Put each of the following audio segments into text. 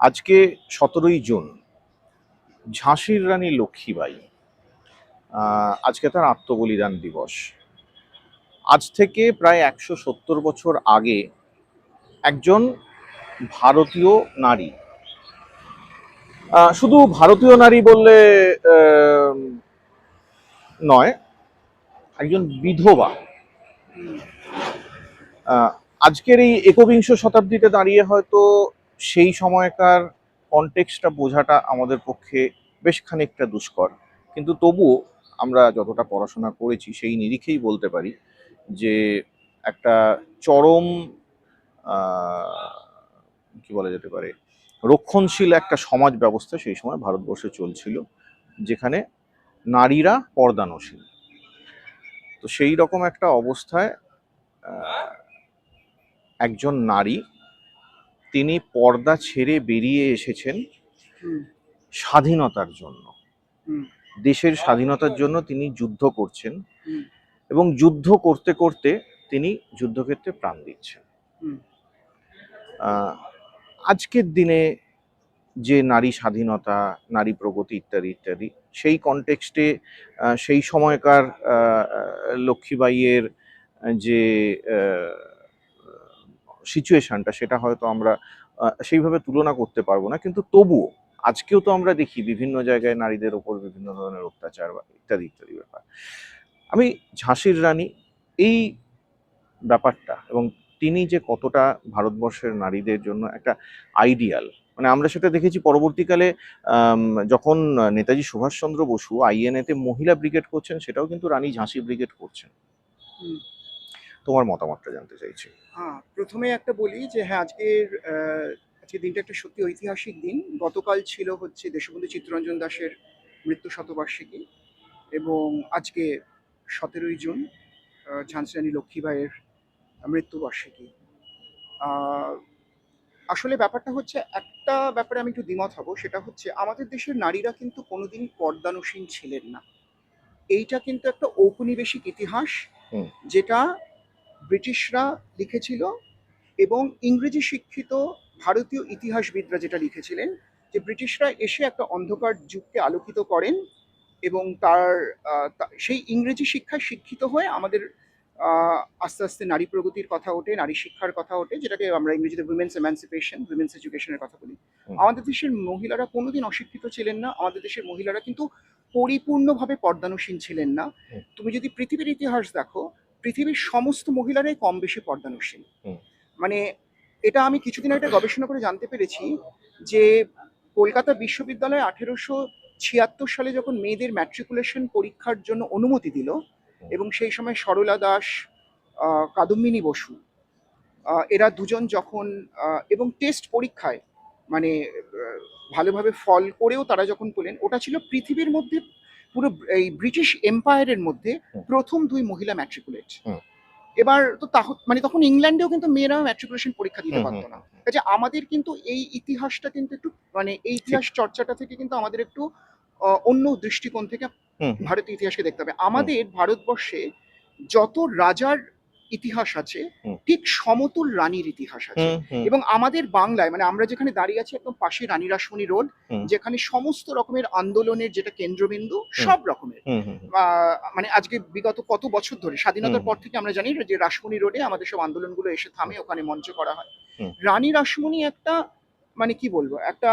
আজকে সতেরোই জুন, ঝাঁসির রানী লক্ষ্মীবাই আজকে তার আত্মবলিদান দিবস। আজ থেকে প্রায় একশো সত্তর বছর আগে একজন ভারতীয় নারী শুধু ভারতীয় নারী বললে নয়, একজন বিধবা। আজকের এই একবিংশ শতাব্দীতে দাঁড়িয়ে হয়তো সেই সময়কার কনটেক্সটটা বোঝাটা আমাদের পক্ষে বেশ খানিকটা দুষ্কর। কিন্তু তবুও আমরা যতটা পড়াশোনা করেছি সেই নিরিখেই বলতে পারি যে একটা চরম কি বলা যেতে পারে, রক্ষণশীল একটা সমাজ ব্যবস্থা সেই সময় ভারতবর্ষে চলছিল, যেখানে নারীরা পর্দানশীল। তো সেই রকম একটা অবস্থায় একজন নারী তিনি পর্দা ছেড়ে বেরিয়ে এসেছেন স্বাধীনতার জন্য। দেশের স্বাধীনতার জন্য তিনি যুদ্ধ করছেন এবং যুদ্ধ করতে করতে তিনি যুদ্ধক্ষেত্রে প্রাণ দিচ্ছেন। আজকের দিনে যে নারী স্বাধীনতা নারী প্রগতি ইত্যাদি ইত্যাদি সেই কনটেক্সটে সেই সময়কার লক্ষ্মীবাইয়ের যে সিচুয়েশনটা সেটা হয়তো আমরা সেইভাবে তুলনা করতে পারব না। কিন্তু তবুও, আজকেও তো আমরা দেখি বিভিন্ন জায়গায় নারীদের ওপর বিভিন্ন ধরনের অত্যাচার বা ইত্যাদি ইত্যাদি ব্যাপার। আমি ঝাঁসির রানী, এই ব্যাপারটা এবং তিনি যে কতটা ভারতবর্ষের নারীদের জন্য একটা আইডিয়াল মানে আমরা সেটা দেখেছি পরবর্তীকালে যখন নেতাজি সুভাষচন্দ্র বসু আইএনএতে মহিলা ব্রিগেড করছেন, সেটাও কিন্তু রানী ঝাঁসি ব্রিগেড করছেন। তোমার মতামতটা জানতে চাইছি। হ্যাঁ প্রথমে একটা বলি যে হ্যাঁ আজকের আজকের দিনটা একটা সত্যি ঐতিহাসিক দিন। গতকাল ছিল হচ্ছে দেশবন্ধু চিত্তরঞ্জন দাসের মৃত্যু শতবার্ষিকী এবং আজকে সতেরোই জুন আহ, ঝাঁসি রানী লক্ষ্মীবাইয়ের মৃত্যুবার্ষিকী। আসলে ব্যাপারটা হচ্ছে একটা ব্যাপারে আমি একটু দ্বিমত হব সেটা হচ্ছে আমাদের দেশের নারীরা কিন্তু কোনোদিন পর্দানুসীন ছিলেন না। এইটা কিন্তু একটা ঔপনিবেশিক ইতিহাস যেটা ব্রিটিশরা লিখেছিল এবং ইংরেজি শিক্ষিত ভারতীয় ইতিহাসবিদরা যেটা লিখেছিলেন যে ব্রিটিশরা এসে একটা অন্ধকার যুগকে আলোকিত করেন এবং তার সেই ইংরেজি শিক্ষায় শিক্ষিত হয়ে আমাদের আস্তে আস্তে নারী প্রগতির কথা ওঠে নারী শিক্ষার কথা ওঠে যেটাকে আমরা ইংরেজিতে উইমেন্স এমান্সিপেশন উইমেন্স এডুকেশনের কথা বলি। আমাদের দেশের মহিলারা কোনোদিন অশিক্ষিত ছিলেন না আমাদের দেশের মহিলারা কিন্তু পরিপূর্ণভাবে পর্দানুসীন ছিলেন না। তুমি যদি পৃথিবীর ইতিহাস দেখো পৃথিবীর সমস্ত মহিলারাই কম বেশি পর্দানুসীন হুম। মানে এটা আমি কিছুদিন আগে গবেষণা করে জানতে পেরেছি যে কলকাতা বিশ্ববিদ্যালয়ে আঠেরোশো ছিয়াত্তর সালে যখন মেয়েদের ম্যাট্রিকুলেশন পরীক্ষার জন্য অনুমতি দিল এবং সেই সময় সরলা দাস কাদম্বিনী বসু এরা দুজন যখন এবং টেস্ট পরীক্ষায় মানে ভালোভাবে ফল করেও তারা যখন পেলেন ওটা ছিল পৃথিবীর মধ্যে পুরো এই ব্রিটিশ এম্পায়ারের মধ্যে প্রথম দুই মহিলা ম্যাট্রিকুলেট এবার তো তাহ- মানে তখন ইংল্যান্ডেও কিন্তু মেয়েরা ম্যাট্রিকুলেশন পরীক্ষা দিতে পারতো না। কাজে আমাদের কিন্তু এই ইতিহাসটা কিন্তু একটু মানে এই ইতিহাস চর্চাটা থেকে কিন্তু আমাদের একটু অন্য দৃষ্টিকোণ থেকে ভারতীয় ইতিহাসকে দেখতে হবে। আমাদের ভারতবর্ষে যত রাজার ইতিহাস আছে ঠিক সমতুল রানীর ইতিহাস আছে। এবং আমাদের বাংলায় মানে আমরা যেখানে দাঁড়িয়ে আছি একদম পাশে রানী রাসমণি রোড যেখানে সমস্ত রকমের আন্দোলনের যেটা কেন্দ্রবিন্দু সব রকমের। মানে আজকে বিগত কত বছর ধরে স্বাধীনতার পর থেকে আমরা জানি যে রাসমণি রোডে আমাদের সব আন্দোলনগুলো এসে থামে ওখানে মঞ্চ করা হয়। রানী রাসমণি একটা মানে কি বলব একটা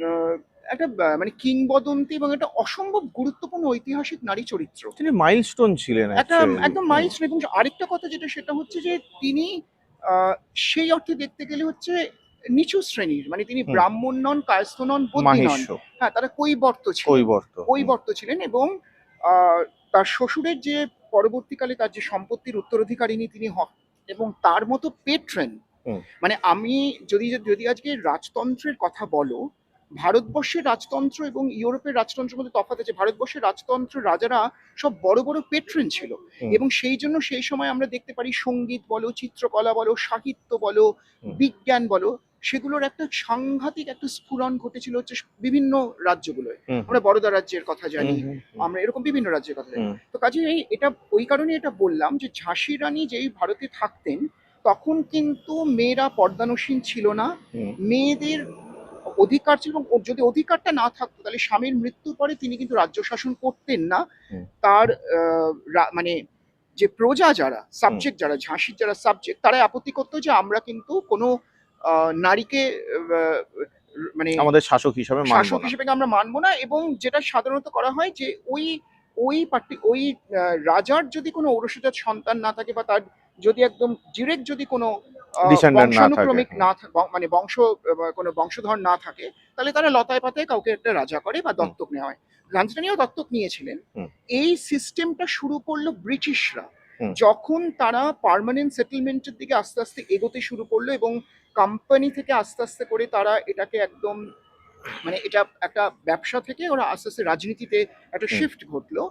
আহ, একটা মানে কিংবদন্তি এবং একটা অসম্ভব গুরুত্বপূর্ণ ঐতিহাসিক নারী চরিত্র। তিনি মাইলস্টোন ছিলেন একটা. একদম মাইলস এবং আরেকটা কথা যেটা সেটা হচ্ছে যে তিনি সেই অর্থে দেখতে গেলে হচ্ছে নিচু শ্রেণির মানে তিনি ব্রাহ্মণ নন কায়স্থ নন বদ্যী নন। হ্যাঁ তারা কৈবর্ত ছিল কৈবর্ত। কৈবর্ত ছিলেন এবং আহ, তার শ্বশুরের যে পরবর্তীকালে তার যে সম্পত্তির উত্তরাধিকারিণী তিনি হন এবং তার মতো পেট্রেন মানে আমি যদি যদি আজকে রাজতন্ত্রের কথা বলো ভারতবর্ষের রাজতন্ত্র এবং ইউরোপের রাজতন্ত্রের মধ্যে তফাৎ আছে। ভারতবর্ষের রাজতন্ত্র রাজারা সব বড় বড় পেট্রেন ছিল। এবং সেই জন্য সেই সময় আমরা দেখতে পারি সংগীত বলো চিত্রকলা বলো সাহিত্য বলো বিজ্ঞান বলো সেগুলোর একটা সাংঘাতিক একটা স্ফুরণ ঘটেছিল হচ্ছে বিভিন্ন রাজ্যগুলোয়। আমরা বড়োদা রাজ্যের কথা জানি আমরা এরকম বিভিন্ন রাজ্যের কথা জানি। তো কাজে এই এটা ওই কারণে এটা বললাম যে ঝাঁসি রানী যেই ভারতে থাকতেন তখন কিন্তু মেয়েরা পর্দানসীন ছিল না। মেয়েদের অধিকার ছিল এবং যদি অধিকারটা না থাকতো তাহলে স্বামীর মৃত্যুর পরে তিনি কিন্তু রাজ্য শাসন করতেন না। তার মানে যে প্রজা যারা সাবজেক্ট যারা ঝাঁসির যারা সাবজেক্ট তারা আপত্তি করতো যে আমরা কিন্তু কোনো আহ, নারীকে মানে আমাদের শাসক হিসাবে শাসক হিসেবে আমরা মানবো না? এবং যেটা সাধারণত করা হয় যে ওই ওই পার্টি ওই রাজার যদি কোনো ঔরসজাত সন্তান না থাকে বা তার যদি একদম ডিরেক্ট যদি কোনো আহ, না থাকে, না মানে বংশ কোনো বংশধর না থাকে তাহলে তারা লতায় পাতায় কাউকে একটা রাজা করে বা দত্তক নেওয়া হয়। রাজধানীও দত্তক নিয়েছিলেন। এই সিস্টেমটা শুরু করল ব্রিটিশরা। যখন তারা পার্মানেন্ট সেটেলমেন্টের দিকে আস্তে আস্তে এগোতে শুরু করল এবং কোম্পানি থেকে আস্তে আস্তে করে তারা এটাকে একদম মানে এটা একটা ব্যবসা থেকে ওরা আস্তে আস্তে রাজনীতিতে একটা শিফট ঘটলো।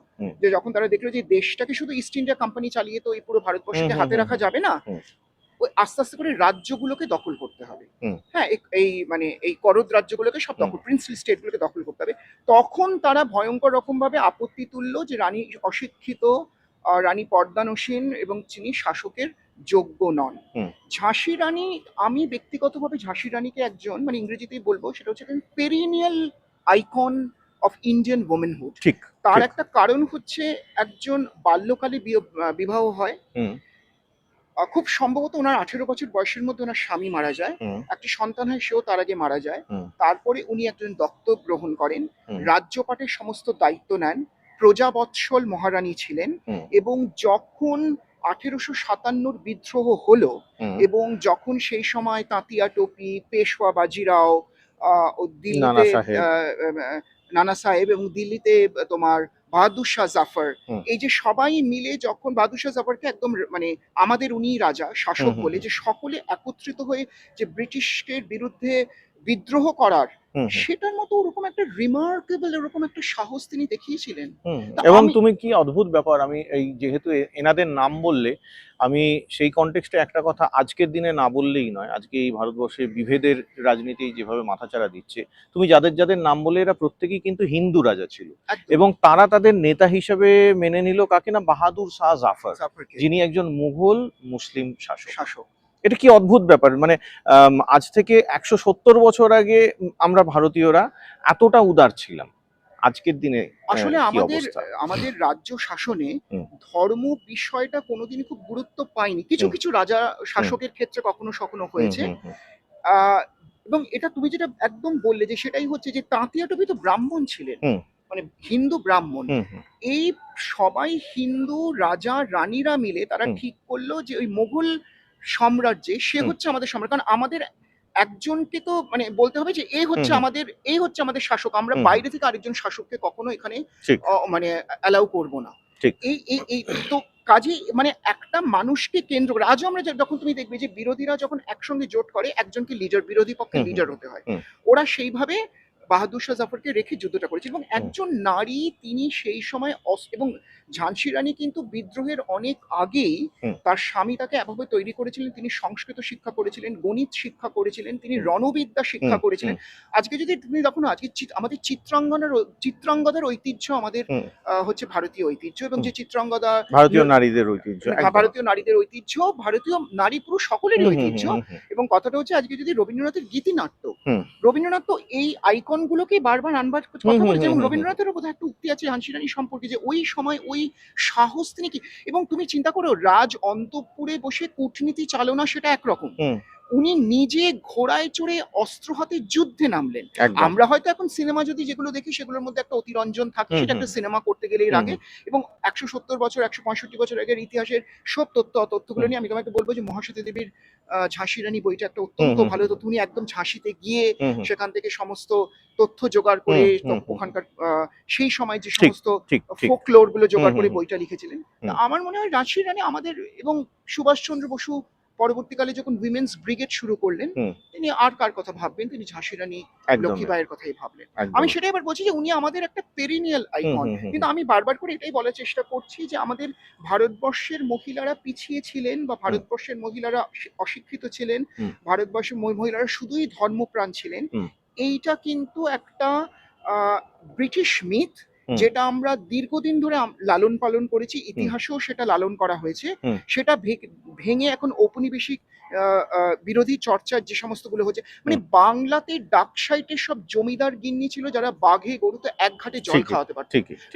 যে যখন তারা দেখল যে দেশটাকে শুধু ইস্ট ইন্ডিয়া কোম্পানি চালিয়ে তো এই পুরো ভারতবর্ষকে হাতে রাখা যাবে না। ওই আস্তে আস্তে করে রাজ্যগুলোকে দখল করতে হবে। হ্যাঁ এই- মানে এই করদ রাজ্যগুলোকে সব দখল প্রিন্সলি স্টেটগুলোকে দখল করতে হবে। তখন তারা ভয়ঙ্কর রকম ভাবে আপত্তি তুললো যে রানী অশিক্ষিত রানী পর্দানসীন এবং তিনি শাসকের যোগ্য নন। ঝাঁসি রানী আমি ব্যক্তিগতভাবে ঝাঁসি রানীকে একজন মানে ইংরেজিতেই বলব সেটা হচ্ছে perennial icon of Indian womanhood ঠিক তার একটা কারণ হচ্ছে একজন বাল্যকালে বিবাহ হয়। খুব সম্ভবত ওনার আঠেরো বছর বয়সের মধ্যে ওনার স্বামী মারা যায়। একটি সন্তান হয় সেও তার আগে মারা যায়। তারপরে উনি একজন দত্তক গ্রহণ করেন। রাজ্যপাটের সমস্ত দায়িত্ব নেন। প্রজাবৎসল মহারানী ছিলেন এবং যখন আঠেরোশো সাতান্নর বিদ্রোহ হলো এবং যখন সেই সময় তাঁতিয়া টোপি পেশওয়া বাজিরাও দিল্লিতে নানা সাহেব এবং দিল্লিতে তোমার বাহাদুর শাহ জাফর এই যে সবাই মিলে যখন বাহাদুর শাহ জাফরকে একদম মানে আমাদের উনি রাজা শাসক বলে যে সকলে একত্রিত হয়ে যে ব্রিটিশকে বিরুদ্ধে বিদ্রোহ করার সেটার মতো ওরকম একটা রিমার্কেবল এরকম একটা সাহস তিনি দেখিয়েছিলেন। এবং তুমি কি অদ্ভুত ব্যাপার আমি এই যেহেতু এনাদের নাম বললে আমি সেই কনটেক্সটে একটা কথা আজকের দিনে না বললেই নয়। আজকে এই ভারতবর্ষে বিভেদের রাজনীতি যেভাবে মাথাচাড়া দিচ্ছে তুমি যাদের যাদের নাম বলে এরা প্রত্যেকেই কিন্তু হিন্দু রাজা ছিল। এবং তারা তাদের নেতা হিসেবে মেনে নিল কাকে না? বাহাদুর শাহ জাফর যিনি একজন মুঘল মুসলিম শাসক। শাসক। এটা কি অদ্ভুত ব্যাপার? মানে আজ থেকে একশো সত্তর বছর আগে আমরা ভারতীয়রা এতটা উদার ছিলাম। আজকের দিনে আসলে আমাদের আমাদের রাজ্য শাসনে ধর্ম বিষয়টা কোনোদিনই খুব গুরুত্ব পায়নি। কিছু কিছু রাজা শাসকের ক্ষেত্রে কখনো কখনো হয়েছে। এবং এটা তুমি যেটা একদম বললে যে সেটাই হচ্ছে যে তাঁতিয়া টুপি তো ব্রাহ্মণ ছিলেন। মানে হিন্দু ব্রাহ্মণ। হুম, হুম, এই সবাই হিন্দু রাজা রানীরা মিলে তারা ঠিক করল যে ওই মোগল সাম্রাজ্যে সে হচ্ছে আমাদের সম্রাট কারণ আমাদের একজনকে তো মানে বলতে হবে যে এই হচ্ছে। আমাদের এই হচ্ছে আমাদের শাসক। আমরা বাইরে থেকে আরেকজন শাসককে কখনো এখানে মানে অ্যালাউ করব না। এই এই এই তো কাজে মানে একটা মানুষকে কেন্দ্র করে আজও আমরা যখন তুমি দেখবে যে বিরোধীরা যখন একসঙ্গে জোট করে একজনকে লিডার বিরোধী পক্ষে লিডার হতে হয়। ওরা সেইভাবে বাহাদুর শাহ জাফরকে রেখে যুদ্ধটা করেছে এবং একজন নারী তিনি সেই সময় এবং ঝাঁসি রানী কিন্তু বিদ্রোহের অনেক আগেই তার স্বামী তাকে এভাবে তৈরি করেছিলেন তিনি সংস্কৃত শিক্ষা করেছিলেন গণিত শিক্ষা করেছিলেন তিনি রণবিদ্যা শিক্ষা করেছিলেন। আজকে যদি তুমি দেখো না আজকে আমাদের চিত্রাঙ্গনার চিত্রাঙ্গদার ঐতিহ্য আমাদের হচ্ছে ভারতীয় ঐতিহ্য এবং যে চিত্রাঙ্গদা ভারতীয় নারীদের ঐতিহ্য ভারতীয় নারীদের ঐতিহ্য ভারতীয় নারী পুরুষ সকলেরই ঐতিহ্য এবং কথাটা হচ্ছে আজকে যদি রবীন্দ্রনাথের গীতিনাট্য। রবীন্দ্রনাথ তো এই আইকন গুলোকে বারবার আনবার কথা বলে হুম, রবীন্দ্রনাথেরও বোধহয় একটা উক্তি আছে হানসিরানি সম্পর্কে যে ওই সময় ওই সাহস তিনি কি এবং তুমি চিন্তা করো রাজ অন্তপুরে বসে কূটনীতি চালনা সেটা একরকম। উনি নিজে ঘোড়ায় চড়ে অস্ত্র হাতে যুদ্ধে নামলেন। আমরা হয়তো এখন সিনেমা যদি যেগুলো দেখি সেগুলোর মধ্যে একটা অতিরঞ্জন থাকে সেটা একটা সিনেমা করতে গেলে এর আগে এবং একশো সত্তর বছর একশো পঁয়ষট্টি বছর আগের ইতিহাসের সব তথ্য তথ্যগুলো নিয়ে আমি তোমাকে বলব যে মহাসতী দেবীর ঝাঁসি রানী বইটা একটা অত্যন্ত ভালো তথ্য। উনি একদম ঝাঁসিতে গিয়ে সেখান থেকে সমস্ত তথ্য জোগাড় করে। ওখানকার সেই সময় যে সমস্ত ফোকলোরগুলো জোগাড় করে বইটা লিখেছিলেন। তা আমার মনে হয় রাজশাহী রানী আমাদের এবং সুভাষচন্দ্র বসু পরবর্তীকালে যখন উইমেন্স ব্রিগেড শুরু করলেন তিনি আর কার কথা ভাববেন? তিনি ঝাঁসি রানী লক্ষ্মীবাইয়ের কথাই ভাবলেন। আমি সেটাই এবার বলছি যে উনি আমাদের একটা পেরিনিয়াল আইকন কিন্তু আমি বারবার করে এটাই বলার চেষ্টা করছি যে আমাদের ভারতবর্ষের মহিলারা পিছিয়ে ছিলেন বা ভারতবর্ষের মহিলারা অশিক্ষিত ছিলেন ভারতবর্ষের মহিলারা শুধুই ধর্মপ্রাণ ছিলেন। এইটা কিন্তু একটা ব্রিটিশ মিথ। যেটা আমরা দীর্ঘদিন ধরে লালন পালন করেছি ইতিহাসেও সেটা লালন করা হয়েছে। সেটা ভেঙে এখন ঔপনিবেশিক বিরোধী চর্চার যে সমস্তগুলো হচ্ছে মানে বাংলাতে ডাক সাইটের সব জমিদার গিন্নি ছিল যারা বাঘে গরুতে এক ঘাটে জল খাওয়াতে পারত।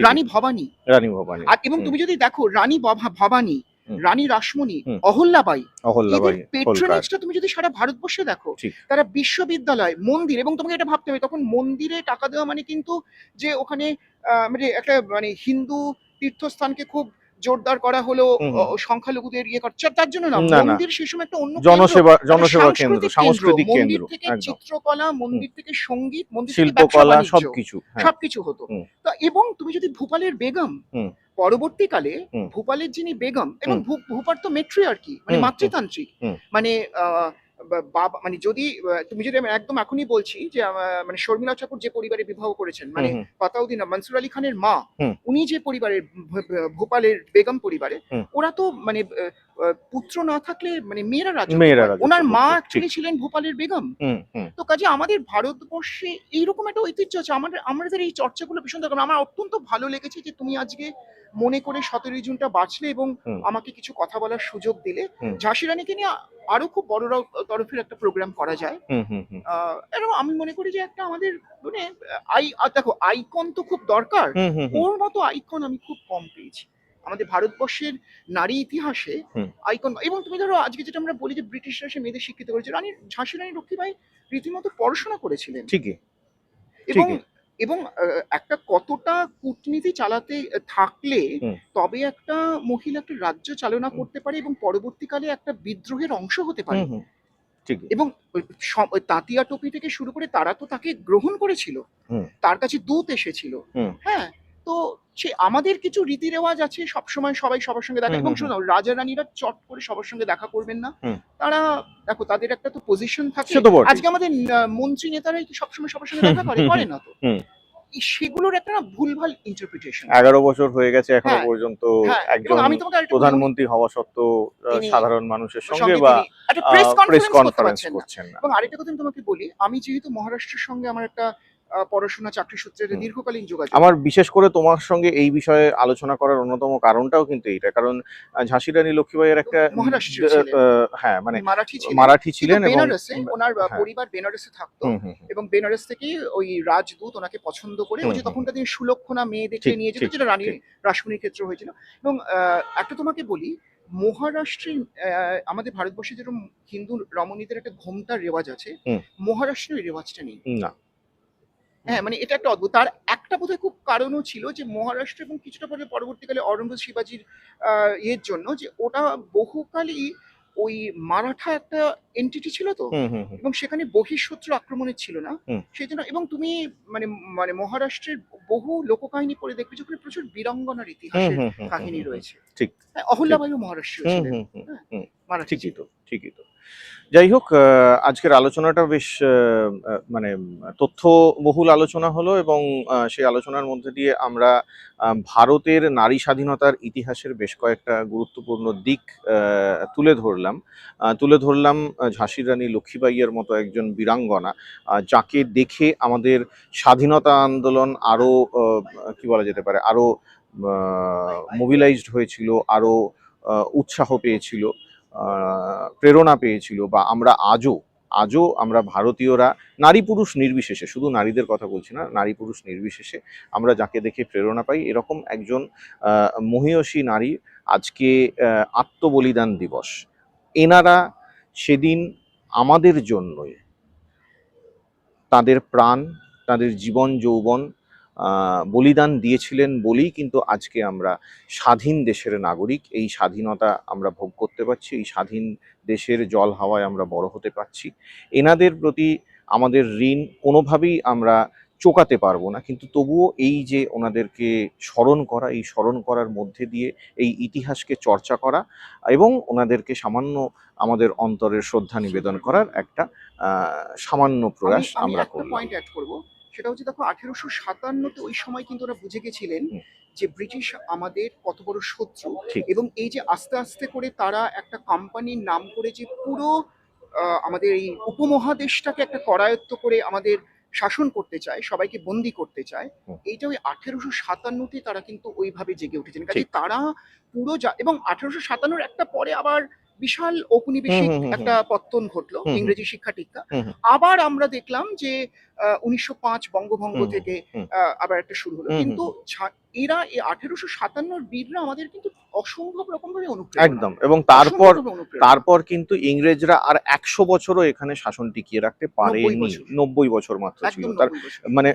রানী ভবানী। রানী ভবানী আর এবং তুমি যদি দেখো রানী ভবানী। রানী রাসমণি। অহল্যাবাই। অহল্যাবাই পেট্রোনেজটা তুমি যদি সারা ভারতবর্ষে দেখো তারা বিশ্ববিদ্যালয় মন্দির এবং তোমাকে এটা ভাবতে হবে তখন মন্দিরে টাকা দেওয়া মানে কিন্তু যে ওখানে আহ, মানে একটা মানে হিন্দু তীর্থস্থানকে খুব জোরদার করা হলো সংখ্যালঘুদের ইয়ে করছে তার জন্য না। মন্দির সেই সময় একটা অন্য জনসেবা জনসেবা কেন্দ্র সাংস্কৃতিক কেন্দ্র মন্দির থেকে চিত্রকলা মন্দির থেকে সংগীত মন্দির শিল্পকলা সবকিছু হ্যাঁ। সবকিছু হতো। এবং তুমি যদি ভূপালের বেগম পরবর্তীকালে ভূপালের যিনি বেগম এবং ভূপাল তো মেট্রি আর কি মানে মাতৃতান্ত্রিক মানে আহ, বাবা মানে যদি তুমি যদি আমি একদম এখনই বলছি যে মানে শর্মিলা ঠাকুর যে পরিবারে বিবাহ করেছেন মানে। পাতাউদ্দিন মনসুর আলী খানের মা উনি যে পরিবারের ভূ- ভূ- বেগম পরিবারে। ওরা তো মানে পুত্র না থাকলে মানে মেয়েরা। রাজত্ব ওনার মা অ্যাকচুয়ালি ছিলেন ভোপালের বেগম। তো কাজে আমাদের ভারতবর্ষে এইরকম একটা ঐতিহ্য আছে। আমাদের আমাদের এই চর্চাগুলো ভীষণ দরকার। আমার অত্যন্ত ভালো লেগেছে যে তুমি আজকে মনে করে সতেরোই জুনটা বাঁচলে এবং আমাকে কিছু কথা বলার সুযোগ দিলে। ঝাঁসি রানীকে নিয়ে আরও খুব বড় তরফের একটা প্রোগ্রাম করা যায়। এবং আমি মনে করি যে একটা আমাদের মানে আই আর দেখো আইকন তো খুব দরকার। ওর মতো আইকন আমি খুব কম পেয়েছি। আমাদের ভারতবর্ষের নারী ইতিহাসে আইকন এবং তুমি ধরো আজকে যেটা আমরা বলি যে ব্রিটিশরা সে মেয়েদের শিক্ষিত করেছে রানী ঝাঁসি রানী লক্ষ্মীবাই রীতিমতো পড়াশোনা করেছিলেন। ঠিকই। এবং। এবং একটা কতটা কূটনীতি চালাতে থাকলে তবে একটা মহিলা একটা রাজ্য চালনা করতে পারে এবং পরবর্তীকালে একটা বিদ্রোহের অংশ হতে পারে। এবং তাঁতিয়া টুপি থেকে শুরু করে তারা তো তাকে গ্রহণ করেছিল। তার কাছে দূত এসেছিল। হ্যাঁ তো সে আমাদের কিছু রীতি রেওয়াজ আছে সবসময় সবাই সবার সঙ্গে দেখা এবং শোনো রাজা রানীরা চট করে সবার সঙ্গে দেখা করবেন না। তারা দেখো তাদের একটা তো পজিশন থাকে। আজকে আমাদের মন্ত্রী নেতারাই কি সবসময় সবার সঙ্গে দেখা করে? করে না তো। সেগুলোর একটা না ভুলভাল ইন্টারপ্রিটেশন এগারো বছর হয়ে গেছে এখনও হ্যাঁ, পর্যন্ত হ্যাঁ একজন প্রধানমন্ত্রী হওয়া সত্ত্বেও সাধারণ মানুষের সঙ্গে বা প্রেস কনফারেন্স করছেন না। এবং আরেকটা কথা আমি তোমাকে বলি আমি যেহেতু মহারাষ্ট্রের সঙ্গে আমার একটা পড়াশোনা চাকরি সূত্রে দীর্ঘকালীন যোগাযোগ। আমার বিশেষ করে তোমার সঙ্গে এই বিষয়ে আলোচনা করার অন্যতম কারণটাও কিন্তু এইটা। কারণ ঝাঁসি রানী লক্ষ্মীবাইয়ের একটা হ্যাঁ মানে মারাঠি ছিলেন। মারাঠি ছিলেন এবং বেনারসে ওনার হ্যাঁ। পরিবার বেনারসে থাকতো। এবং বেনারস থেকে ওই রাজদূত ওনাকে পছন্দ করে ওই যে। তখনকার দিনে সুলক্ষণা মেয়ে দেখে নিয়ে যেত যেটা রানী রাসমণির ক্ষেত্রে হয়েছিল। এবং একটা তোমাকে বলি মহারাষ্ট্রে আমাদের ভারতবর্ষে যেরকম হিন্দু রমণীদের একটা ঘোমটার রেওয়াজ আছে। মহারাষ্ট্রের ওই রেওয়াজটা নেই। না। হ্যাঁ মানে এটা একটা অদ্ভুত। তার একটা বোধহয় খুব কারণও ছিল যে মহারাষ্ট্র এবং কিছুটা পরে পরবর্তীকালে অরঙ্গ শিবাজির আহ, ইয়ের জন্য যে ওটা বহুকালই ওই মারাঠা একটা এন্টিটি ছিল তো। এবং সেখানে বহিঃশত্রু আক্রমণের ছিল না। সেই জন্য এবং তুমি মানে মানে মহারাষ্ট্রের বহু লোককাহিনী পড়ে দেখবে যে ওখানে প্রচুর বীরাঙ্গনার ইতিহাসের কাহিনী। রয়েছে। ঠিক। হ্যাঁ, হুম, হুম, হ্যাঁ, ঠিকই তো ঠিকই তো। যাই হোক আজকের আলোচনাটা বেশ মানে তথ্যবহুল আলোচনা হলো এবং সেই আলোচনার মধ্যে দিয়ে আমরা ভারতের নারী স্বাধীনতার ইতিহাসের বেশ কয়েকটা গুরুত্বপূর্ণ দিক তুলে ধরলাম। তুলে ধরলাম ঝাঁসির রানী লক্ষ্মীবাইয়ের মতো একজন বীরাঙ্গনা যাকে দেখে আমাদের স্বাধীনতা আন্দোলন আরও কি বলা যেতে পারে আরও মোবিলাইজড হয়েছিল আরও উৎসাহ পেয়েছিল। প্রেরণা পেয়েছিল বা আমরা আজও আজও আমরা ভারতীয়রা, নারী পুরুষ নির্বিশেষে, শুধু নারীদের কথা বলছি না, নারী পুরুষ নির্বিশেষে আমরা যাকে দেখে প্রেরণা পাই, এরকম একজন মহীয়সী নারী আজকে আত্মবলিদান দিবস। এনারা সেদিন আমাদের জন্যই তাদের প্রাণ, তাদের জীবন যৌবন বলিদান দিয়েছিলেন বলেই কিন্তু আজকে আমরা স্বাধীন দেশের নাগরিক। এই স্বাধীনতা আমরা ভোগ করতে পারছি এই স্বাধীন দেশের জল হাওয়ায় আমরা বড় হতে পারছি। এনাদের প্রতি আমাদের ঋণ কোনোভাবেই আমরা চোকাতে পারব না। কিন্তু তবুও এই যে ওনাদেরকে স্মরণ করা এই স্মরণ করার মধ্যে দিয়ে এই ইতিহাসকে চর্চা করা এবং ওনাদেরকে সামান্য আমাদের অন্তরের শ্রদ্ধা নিবেদন করার একটা সামান্য প্রয়াস আমি- আমি আমরা করব। সেটা হচ্ছে দেখো আঠেরোশো সাতান্নতে ওই সময় কিন্তু ওরা বুঝে গেছিলেন যে ব্রিটিশ আমাদের কত বড় শত্রু এবং এই যে আস্তে আস্তে করে তারা একটা কোম্পানির নাম করে যে পুরো আমাদের এই উপমহাদেশটাকে একটা করায়ত্ত করে আমাদের শাসন করতে চায় সবাইকে বন্দি করতে চায় এইটা ওই আঠেরোশো সাতান্নতে তারা কিন্তু ওইভাবে জেগে উঠেছেন কাজে তারা পুরো যা এবং আঠেরোশো সাতান্নর একটা পরে আবার বিশাল ঔপনিবেশিক একটা পত্তন ঘটলো। ইংরেজি শিক্ষা হুম। আবার আমরা দেখলাম যে উনিশশো পাঁচ বঙ্গভঙ্গ থেকে আবার একটা শুরু হলো। কিন্তু এরা এই আঠেরোশো সাতান্নর বীররা আমাদের কিন্তু অসম্ভব রকম ভাবে অনুপ্রেরণা। একদম এবং তারপর তারপর কিন্তু ইংরেজরা আর একশো বছরও এখানে শাসন টিকিয়ে রাখতে পারেনি। বছর। নব্বই বছর মাত্র ছিল। তার মানে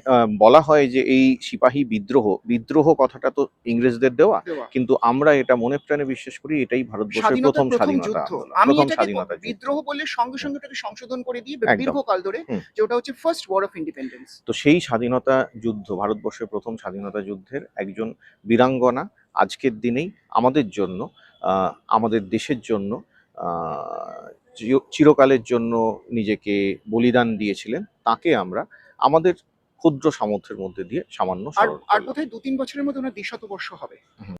বলা হয় যে এই সিপাহী বিদ্রোহ বিদ্রোহ কথাটা তো ইংরেজদের দেওয়া। কিন্তু আমরা এটা মনে প্রাণে বিশ্বাস করি এটাই ভারতবর্ষের প্রথম স্বাধীনতা। আমি প্রথম স্বাধীনতা বিদ্রোহ বলে সঙ্গে সঙ্গে সংশোধন করে দিয়ে। দীর্ঘকাল ধরে। যে ওটা হচ্ছে ফার্স্ট ওয়ার অফ ইন্ডিপেন্ডেন্স তো সেই স্বাধীনতা যুদ্ধ ভারতবর্ষের প্রথম স্বাধীনতা যুদ্ধের একজন বীরাঙ্গনা আজকের দিনেই আমাদের জন্য আমাদের দেশের জন্য চিরকালের জন্য নিজেকে বলিদান দিয়েছিলেন। তাকে আমরা আমাদের ক্ষুদ্র সামর্থ্যের মধ্যে দিয়ে সামান্য আর। বোধহয় দু তিন বছরের মধ্যে ওনার দ্বিশতবর্ষ হবে?